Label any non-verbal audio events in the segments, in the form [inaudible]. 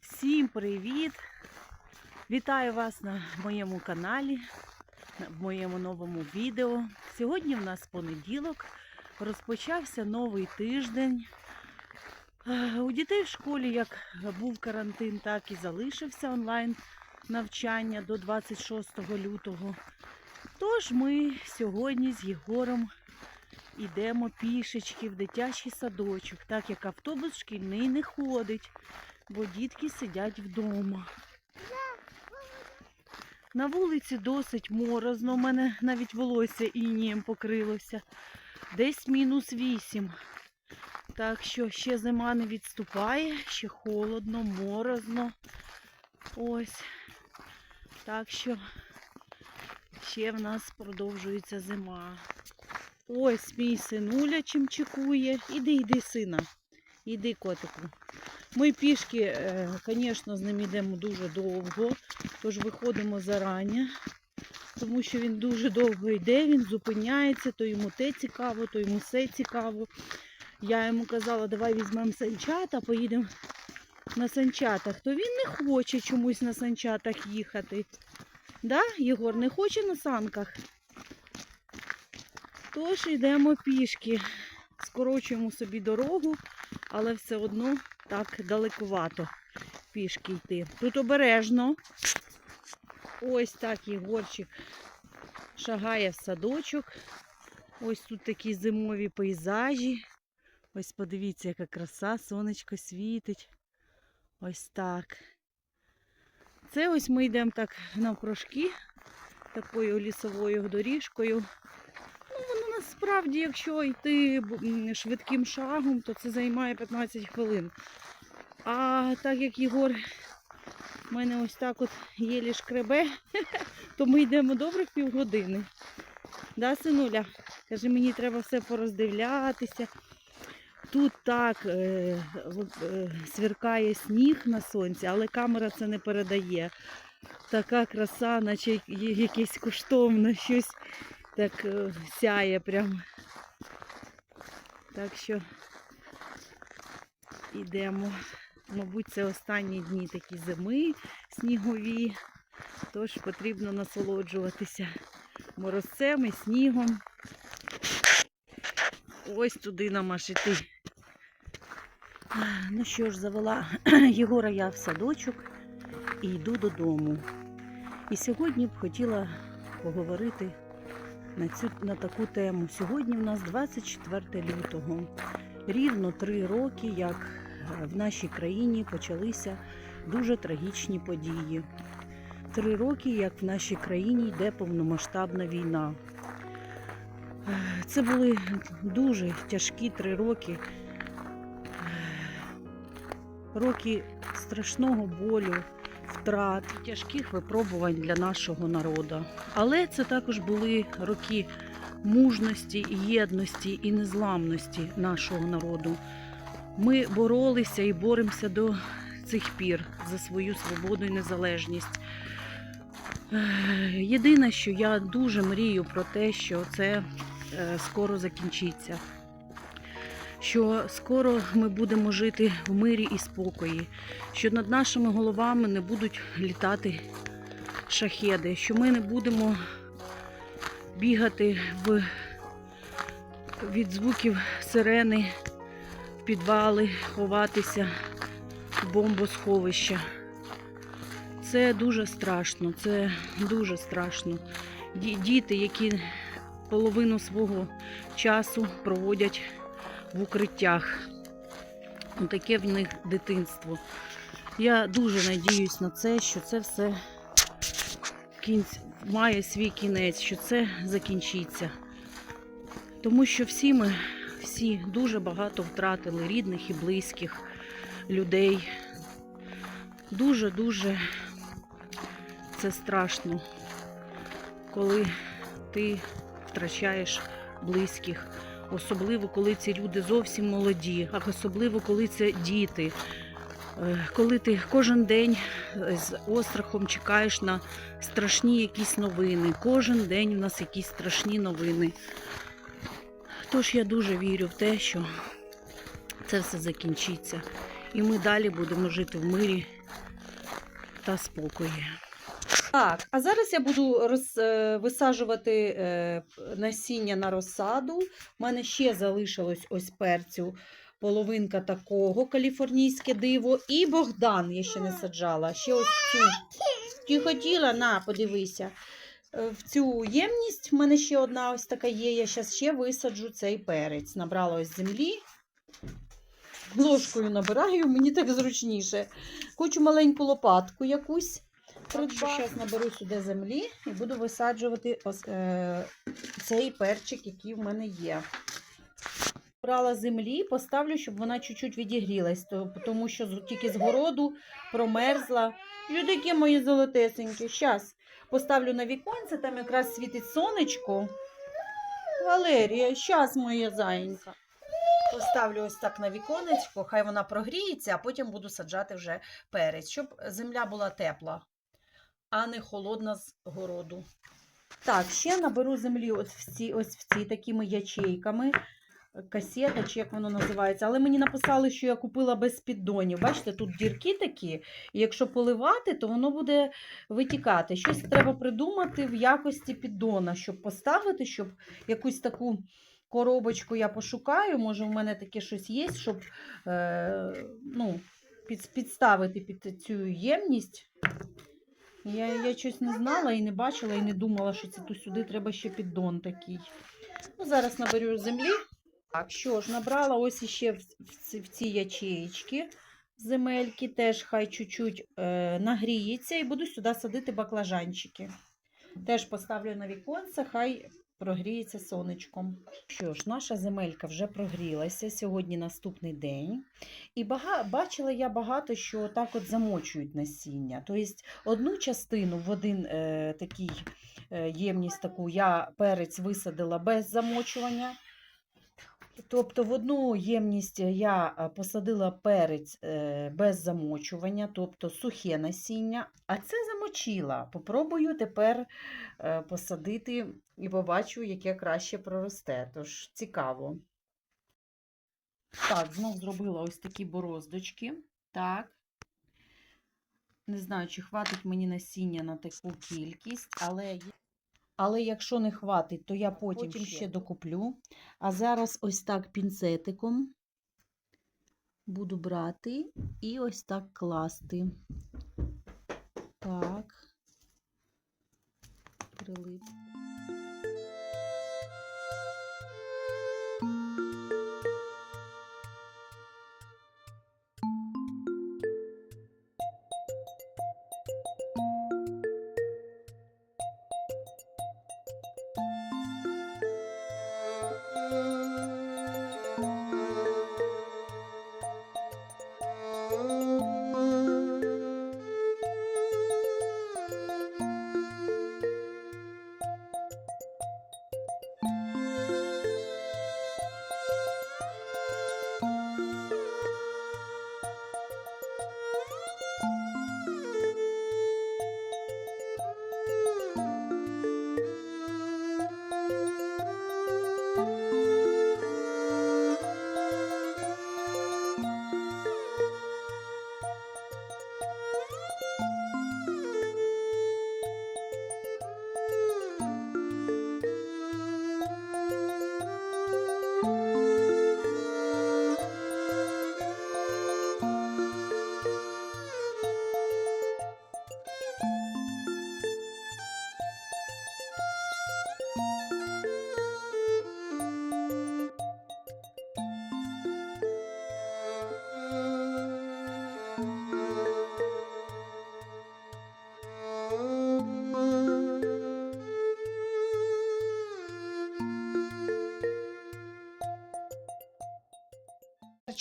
Всім привіт! Вітаю вас на моєму каналі, в моєму новому відео. Сьогодні в нас понеділок, розпочався новий тиждень. Е, У дітей в школі як був карантин, так і залишився онлайн навчання до 26 лютого. Тож ми сьогодні з Єгором йдемо пішечки в дитячий садочок, так як автобус шкільний не ходить бо дітки сидять вдома. На вулиці досить морозно, у мене навіть волосся інієм покрилося. Десь мінус вісім. Так що ще зима не відступає, ще холодно, морозно. Ось. Так що ще в нас продовжується зима. Ось мій синуля чим чекує. Іди, йди, сина. Іди, котику. Ми пішки, звісно, з ним йдемо дуже довго, тож виходимо зарані, тому що він дуже довго йде, він зупиняється, то йому те цікаво, то йому все цікаво. Я йому казала, давай візьмемо санчата, поїдемо на санчатах. То він не хоче чомусь на санчатах їхати. Да, Єгор, не хоче на санках? Тож йдемо пішки, скорочуємо собі дорогу, але все одно так далекувато пішки йти. Тут обережно. Ось так Єгорчик шагає в садочок. Ось тут такі зимові пейзажі. Ось подивіться, яка краса, сонечко світить. Ось так. Це ось ми йдемо так навкружки, такою лісовою доріжкою. Насправді, якщо йти швидким шагом, то це займає 15 хвилин. А так як Єгор в мене ось так от єлі шкребе, [laughs] то ми йдемо добрих півгодини. Да, синуля? Каже, мені треба все пороздивлятися. Тут так е, е, сверкає сніг на сонці, але камера це не передає. Така краса, наче якесь коштовне щось так е, сяє прям. Так що йдемо. Мабуть, це останні дні такі зими снігові, тож потрібно насолоджуватися морозцем і снігом. Ось туди нам аж іти. Ну що ж, завела [clears throat] Єгора я в садочок і йду додому. І сьогодні б хотіла поговорити на, цю, на таку тему. Сьогодні в нас 24 лютого. Рівно три роки, як е, в нашій країні почалися дуже трагічні події. Три роки, як в нашій країні йде повномасштабна війна. Е, Це були дуже тяжкі три роки. Е, Роки страшного болю, втрат, тяжких випробувань для нашого народу. Але це також були роки мужності, єдності і незламності нашого народу. Ми боролися і боремося до цих пір за свою свободу і незалежність. Єдине, що я дуже мрію про те, що це е, скоро закінчиться. Що скоро ми будемо жити в мирі і спокої, що над нашими головами не будуть літати шахеди, що ми не будемо бігати в, від звуків сирени в підвали, ховатися в бомбосховища. Це дуже страшно, це дуже страшно. Діти, які половину свого часу проводять в укриттях. Таке в них дитинство. Я дуже надіюсь на це, що це все кінць має свій кінець, що це закінчиться. Тому що всі ми, всі дуже багато втратили рідних і близьких людей. Дуже-дуже це страшно, коли ти втрачаєш близьких. Особливо, коли ці люди зовсім молоді, а особливо, коли це діти. Е, Коли ти кожен день е, з острахом чекаєш на страшні якісь новини. Кожен день у нас якісь страшні новини. Тож я дуже вірю в те, що це все закінчиться. І ми далі будемо жити в мирі та спокої. Так, а зараз я буду роз, е, висаджувати е, насіння на розсаду. У мене ще залишилось ось перцю половинка такого каліфорнійське диво. І Богдан я ще не саджала. Ще ось цю. Ти хотіла, на, подивися. Е, В цю ємність в мене ще одна ось така є. Я зараз ще висаджу цей перець. Набрала ось землі. Ложкою набираю, мені так зручніше. Хочу маленьку лопатку якусь. Придбати. Зараз наберу сюди землі і буду висаджувати ось, е, цей перчик, який в мене є. Брала землі, поставлю, щоб вона чуть-чуть відігрілась, то- тому що тільки з городу промерзла. Такі мої золотесенькі. Зараз поставлю на віконце, там якраз світить сонечко. Валерія, зараз моя зайенька. Поставлю ось так на віконечко, хай вона прогріється, а потім буду саджати вже перець, щоб земля була тепла, а не холодна з городу. Так, ще наберу землі ось в ці, ось в ці такими ячейками. Касета, чи як воно називається. Але мені написали, що я купила без піддонів. Бачите, тут дірки такі, і якщо поливати, то воно буде витікати. Щось треба придумати в якості піддона, щоб поставити, щоб якусь таку коробочку я пошукаю. Може, в мене таке щось є, щоб е, ну, під, підставити під цю ємність. Я, я щось не знала і не бачила, і не думала, що це сюди треба ще піддон такий. Ну, зараз наберу землі. Так, що ж, набрала ось іще в, в, в ці ячеєчки земельки, теж хай чуть-чуть е, нагріється, і буду сюди садити баклажанчики. Теж поставлю на віконце, хай прогріється сонечком. Що ж, наша земелька вже прогрілася. Сьогодні наступний день. І бага... бачила я багато, що так от замочують насіння. Тобто одну частину в один е, такий е, ємність таку я перець висадила без замочування. Тобто в одну ємність я е, посадила перець е, без замочування, тобто сухе насіння, а це замочила. Попробую тепер е, посадити і побачу, яке краще проросте. Тож цікаво. Так, знов зробила ось такі бороздочки. Так. Не знаю, чи хватить мені насіння на таку кількість, але, але якщо не хватить, то я потім, Потім ще докуплю. А зараз ось так пінцетиком буду брати і ось так класти. Так. Прилип.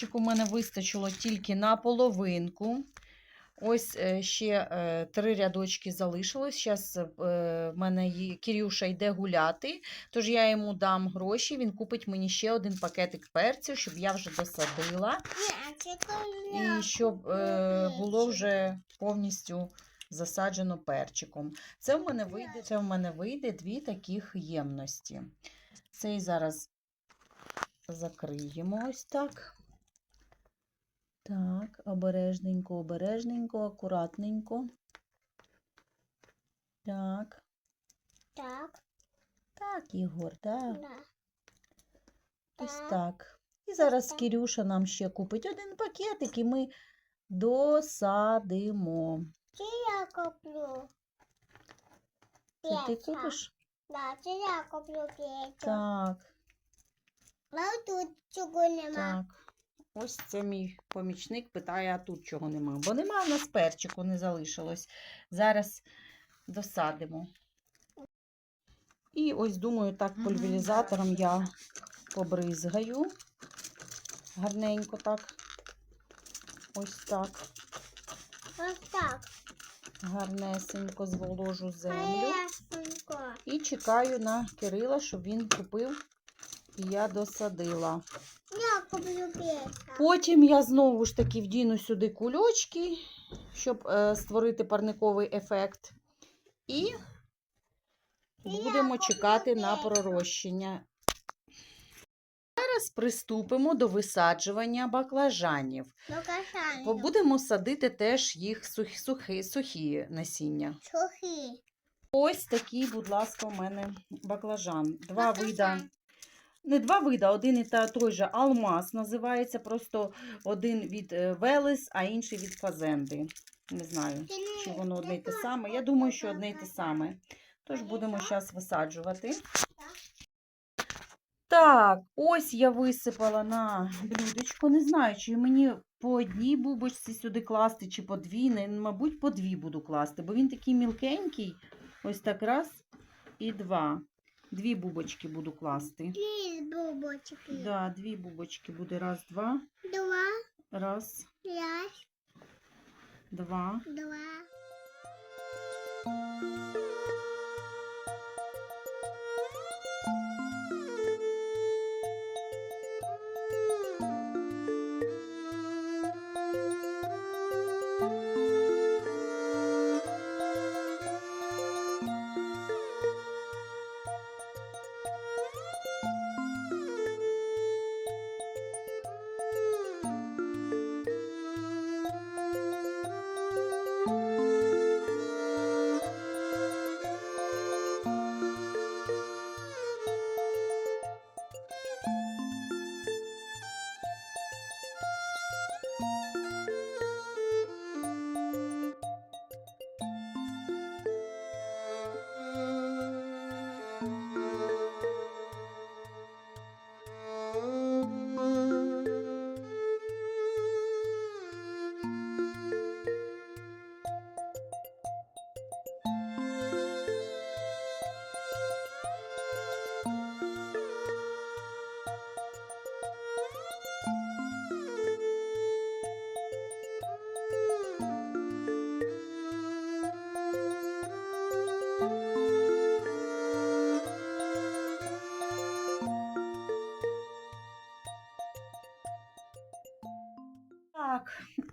Перчик у мене вистачило тільки на половинку. Ось е, ще е, три рядочки залишилось. Зараз в мене Кирюша йде гуляти, тож я йому дам гроші, він купить мені ще один пакетик перцю, щоб я вже досадила. І щоб е, було вже повністю засаджено перчиком. Це в мене вийде, це в мене вийде дві таких ємності. Цей зараз закриємо ось так. Так, обережненько, обережненько, акуратненько. Так, Так, так, Ігор, так. да. Ось Так. І зараз так. Кірюша нам ще купить один пакетик, і ми досадимо. Це я куплю. Це ти купиш? Да, це я куплю п'ятку. Так, А тут цього нема. так. Ось це мій помічник питає, а тут чого нема. Бо нема в нас перчику, не залишилось. Зараз досадимо. І ось думаю, так пульверизатором я побризгаю. Гарненько так. Ось так. Ось так. Гарнесенько зволожу землю. І чекаю на Кирила, щоб він купив і я досадила. Потім я знову ж таки вдіну сюди кульочки, щоб е, створити парниковий ефект. І будемо чекати на пророщення. Зараз приступимо до висаджування баклажанів. Бо Будемо садити теж їх сухі, сухі, сухі насіння. Сухі. Ось такий, будь ласка, у мене баклажан. Два вида. Не два вида, один і та той же алмаз називається, просто один від е, Велес, а інший від фазенди. Не знаю, чи воно одне й те саме. Я думаю, що одне й те саме. Тож будемо зараз висаджувати. Так, ось я висипала на блюдечко. Не знаю, чи мені по одній бубочці сюди класти, чи по дві. Не, Мабуть, по дві буду класти, бо він такий мілкенький. Ось так раз і два. Дві бубочки буду класти. Дві бубочки. Да, дві бубочки буде. Раз, два. Два, Раз, Раз. два. два.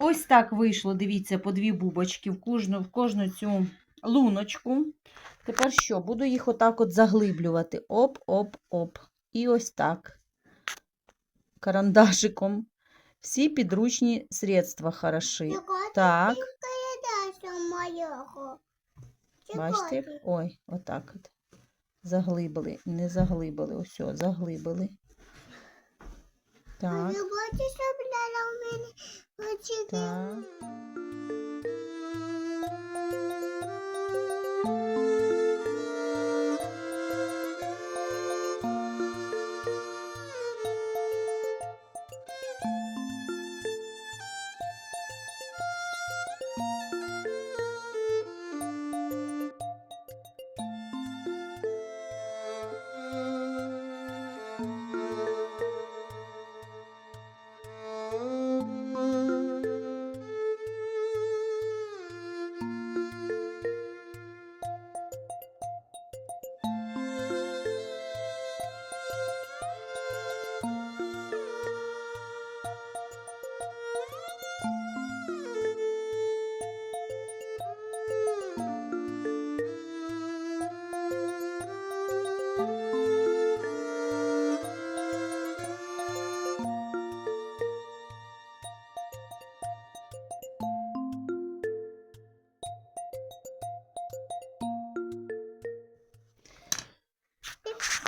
Ось так вийшло. Дивіться, по дві бубочки в кожну, в кожну цю луночку. Тепер що? Буду їх отак от заглиблювати. Оп-оп-оп. І ось так. Карандашиком. Всі підручні средства хороші. Так, бачите? Ой, отак от. Заглибили. Не заглибили. Ось, заглибили. Так, Ви бачите, що у мене очі? так.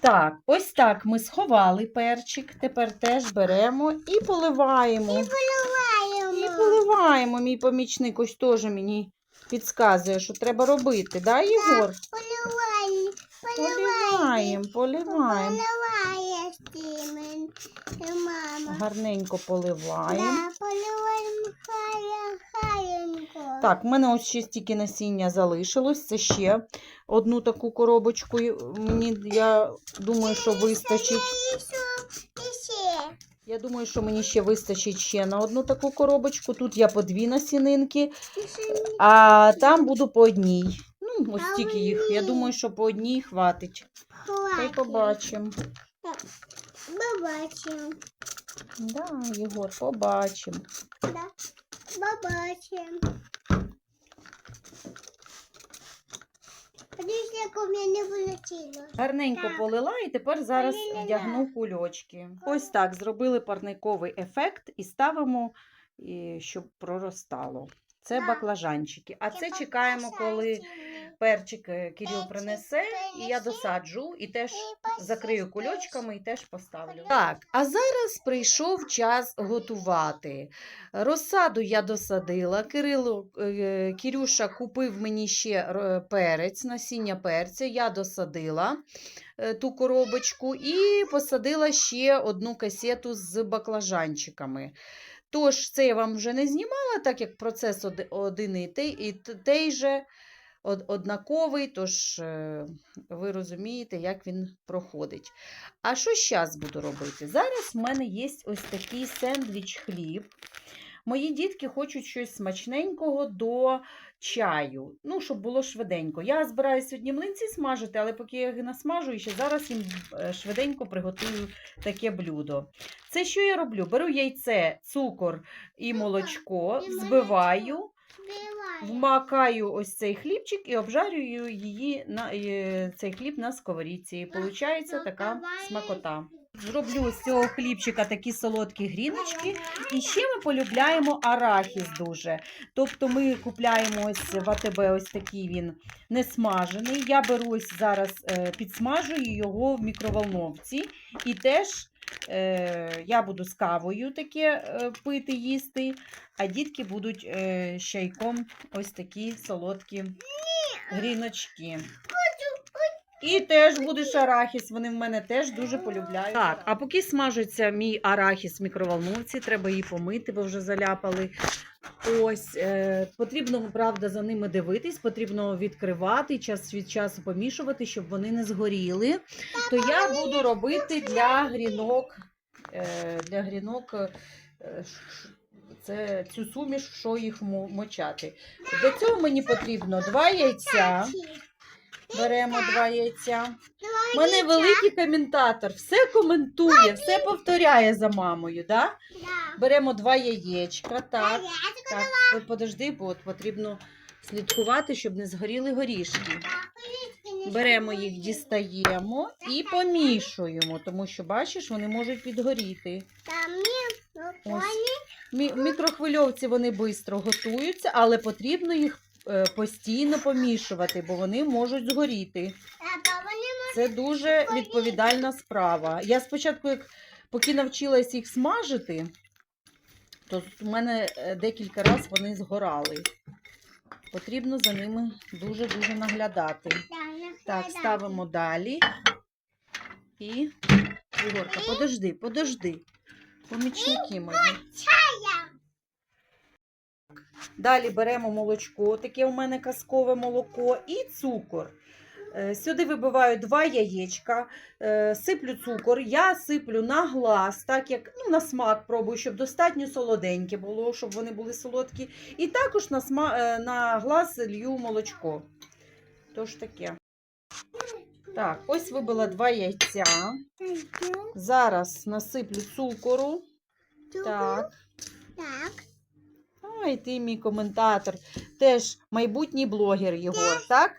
Так, ось так ми сховали перчик. Тепер теж беремо і поливаємо. І Поливаємо. поливаємо. Мій помічник ось теж мені підказує, що треба робити. Да, Єгор? Поливаємо. Поливаємо, поливаємо. І мама. Гарненько поливаємо. Так, в мене ось ще стільки насіння залишилось. Це ще одну таку коробочку. Мені, я думаю, що вистачить. Я думаю, що мені ще вистачить ще на одну таку коробочку. Тут я по дві насінинки, а там буду по одній. Ну, ось тільки їх. Я думаю, що по одній хватить. Та й побачимо. Побачимо. Да, Єгор, побачимо. Да. Побачимо. Мене вилетіло. Гарненько Так. полила і тепер зараз вдягну кульочки. Ось так зробили парниковий ефект і ставимо, і, щоб проростало. Це Так. баклажанчики. А це чекаємо, коли перчик е, Кирил принесе, і я досаджу і теж закрию кульочками і теж поставлю. Так, а зараз прийшов час готувати. Розсаду я досадила. Кирило, е, Кирюша купив мені ще е, перець, насіння перця. Я досадила ту коробочку і посадила ще одну касету з баклажанчиками. Тож, це я вам вже не знімала, так як процес оди- один і той, і той же однаковий, тож е, ви розумієте, як він проходить. А що зараз буду робити? Зараз в мене є ось такий сендвіч хліб. Мої дітки хочуть щось смачненького до чаю, ну, щоб було швиденько. Я збираюся сьогодні млинці смажити, але поки я їх насмажу, і ще зараз їм е, швиденько приготую таке блюдо. Це що я роблю? Беру яйце, цукор і молочко, і збиваю. Вмакаю ось цей хлібчик і обжарюю її на е, цей хліб на сковорідці. І виходить така смакота. Зроблю з цього хлібчика такі солодкі гріночки. І ще ми полюбляємо арахіс дуже. Тобто ми купляємо ось в АТБ ось такий він несмажений. Я беру ось зараз, е, підсмажую його в мікроволновці. І теж я буду з кавою таке е, пити, їсти, а дітки будуть е, з чайком ось такі солодкі гріночки. І теж будеш арахіс, вони в мене теж дуже полюбляють. Так, а поки смажиться мій арахіс в мікроволновці, треба її помити, бо вже заляпали. Ось, е, потрібно, правда, за ними дивитись, потрібно відкривати, час від часу помішувати, щоб вони не згоріли. То я буду робити для грінок, е, для грінок е, це цю суміш, що їх мочати. Для цього мені потрібно два яйця. Беремо два яйця. У мене великий коментатор, все коментує, все повторяє за мамою. Да? Беремо два яєчка. Так, так, подожди, бо от потрібно слідкувати, щоб не згоріли горішки. Беремо їх, дістаємо і помішуємо, тому що, бачиш, вони можуть підгоріти. Ну, Ось. В мікрохвильовці вони швидко готуються, але потрібно їх постійно помішувати, бо вони можуть згоріти. Це дуже відповідальна справа. Я спочатку, як поки навчилась їх смажити, то в мене е, декілька разів вони згорали. Потрібно за ними дуже-дуже наглядати. Так, ставимо далі. І. Ігорка, подожди, подожди. Помічники мої. Далі беремо молочко, таке у мене казкове молоко, і цукор. Е, Сюди вибиваю два яєчка, е, сиплю цукор, я сиплю на глаз, так як ну, на смак пробую, щоб достатньо солоденьке було, щоб вони були солодкі. І також на, сма, е, на глаз лью молочко. Тож таке. Так, ось вибила два яйця. Зараз насиплю цукору. Так. Так. Ай, ти мій коментатор. Теж майбутній блогер Єгор, так?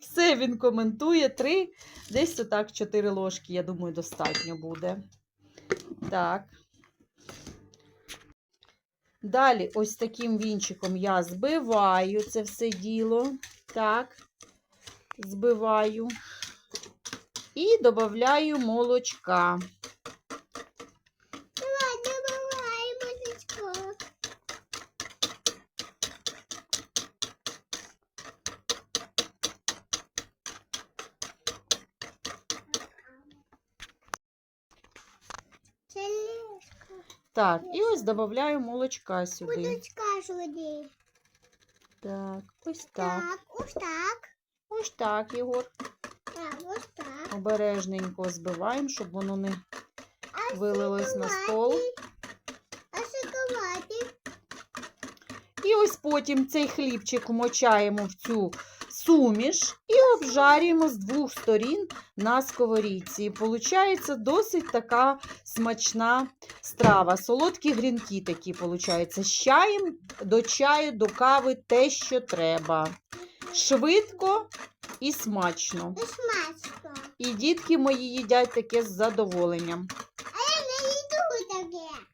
Все він коментує. Три, десь отак чотири ложки, я думаю, достатньо буде. Так. Далі, ось таким вінчиком я збиваю це все діло. Так. Збиваю. І додаю молочка. Давай, добавай молочко. Целешка. Так, і ось додаю молочка сюди. Будочка жуди. Так, ось так. Так, ось так. Ось так, Єгор. Так, ось так. Обережненько збиваємо, щоб воно не А вилилось на стол. А шоколади? І ось потім цей хлібчик вмочаємо в цю суміш і обжарюємо з двох сторін на сковорідці. І Получається досить така смачна страва. Солодкі грінки такі получаються. З чаєм, до чаю, до кави те, що треба. Швидко і смачно. І смачно. І дітки мої їдять таке з задоволенням. А я не їду таке.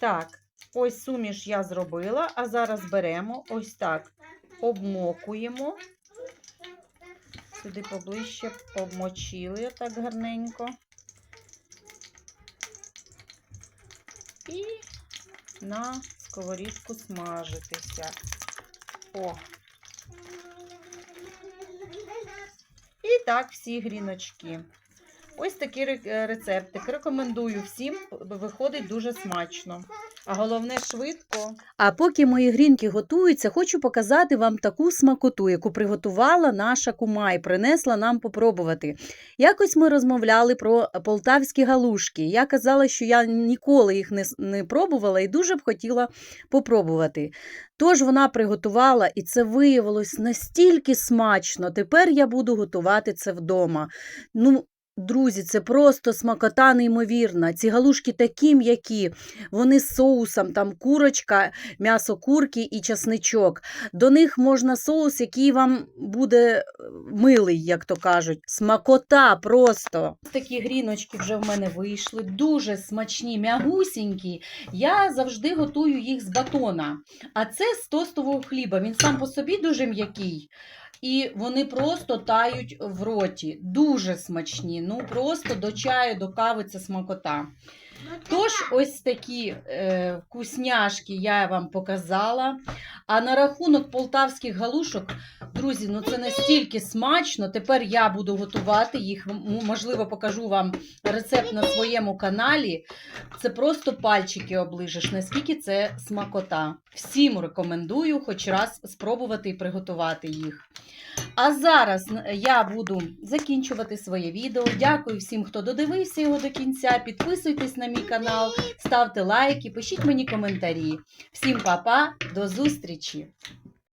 Так, ось суміш я зробила, а зараз беремо ось так, обмокуємо. Сюди поближче обмочили так гарненько. І на сковорідку смажитися. О, і так всі гріночки. Ось такий е, рецептик. Рекомендую всім, виходить дуже смачно. А головне швидко. А поки мої грінки готуються, хочу показати вам таку смакоту, яку приготувала наша кума і принесла нам попробувати. Якось ми розмовляли про полтавські галушки. Я казала, що я ніколи їх не, не пробувала і дуже б хотіла попробувати. Тож вона приготувала, і це виявилось настільки смачно. Тепер я буду готувати це вдома. Ну, Друзі, це просто смакота неймовірна. Ці галушки такі м'які, вони з соусом, там курочка, м'ясо курки і часничок. До них можна соус, який вам буде е, милий, як то кажуть. Смакота просто. Такі гріночки вже в мене вийшли, дуже смачні, м'ягусінькі. Я завжди готую їх з батона. А це з тостового хліба. Він сам по собі дуже м'який. І вони просто тають в роті. Дуже смачні. Ну просто до чаю, до кави це смакота. Тож, ось такі е, вкусняшки я вам показала. А на рахунок полтавських галушок, друзі, ну це настільки смачно. Тепер я буду готувати їх. Можливо, покажу вам рецепт на своєму каналі. Це просто пальчики оближеш, наскільки це смакота. Всім рекомендую хоч раз спробувати і приготувати їх. А зараз я буду закінчувати своє відео. Дякую всім, хто додивився його до кінця. Підписуйтесь на мій канал, ставте лайки, пишіть мені коментарі. Всім па-па, до зустрічі!